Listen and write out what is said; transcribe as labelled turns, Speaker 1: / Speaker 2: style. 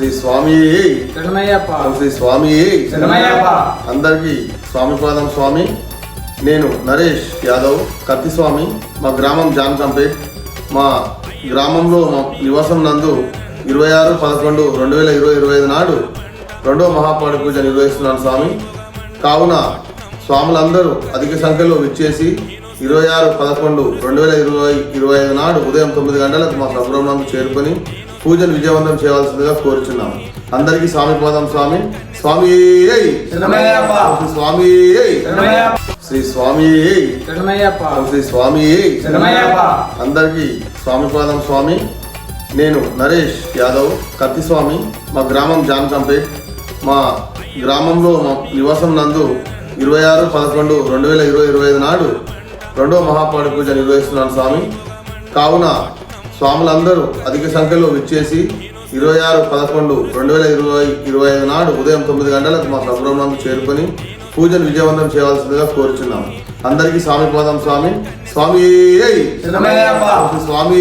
Speaker 1: శ్రీ స్వామి. శ్రీ స్వామి. అందరికీ స్వామి పాదం స్వామి. నేను నరేష్ యాదవ్ కత్తి స్వామి. మా గ్రామం జాన్కంపేట్. మా గ్రామంలో మా నివాసం నందు ఇరవై ఆరు పదకొండు రెండు వేల ఇరవై ఇరవై ఐదు నాడు రెండవ మహాపాడి పూజ నిర్వహిస్తున్నాను స్వామి. కావున స్వాములందరూ అధిక సంఖ్యలో విచ్చేసి ఇరవై ఆరు పదకొండు రెండు వేల ఇరవై ఇరవై ఐదు నాడు ఉదయం తొమ్మిది గంటలకు మా సబ్రహ్మణ్యం చేరుకొని పూజను విజయవంతం చేయవలసిందిగా కోరుచున్నాం అందరికీ స్వామి పాదం స్వామి. స్వామి స్వామి శ్రీ స్వామి శ్రీ స్వామి అందరికీ స్వామి పాదం స్వామి. నేను నరేష్ యాదవ్ కత్తి స్వామి మా గ్రామం జాన్కంపేట్ మా గ్రామంలో మా నివాసం నందు ఇరవై ఆరు పదకొండు రెండు వేల ఇరవై ఇరవై ఐదు నాడు రెండవ మహాపాడి పూజ నిర్వహిస్తున్నాను స్వామి. కావున స్వాములందరూ అధిక సంఖ్యలో విచ్చేసి ఇరవై ఆరు పదకొండు రెండు వేల ఇరవై ఇరవై ఐదు నాడు ఉదయం తొమ్మిది గంటలకు మా సబ్రహ్మణ్యం చేరుకొని పూజను విజయవంతం చేయవలసిందిగా కోరుచున్నాం. అందరికీ స్వామి పాదం స్వామి. స్వామి స్వామి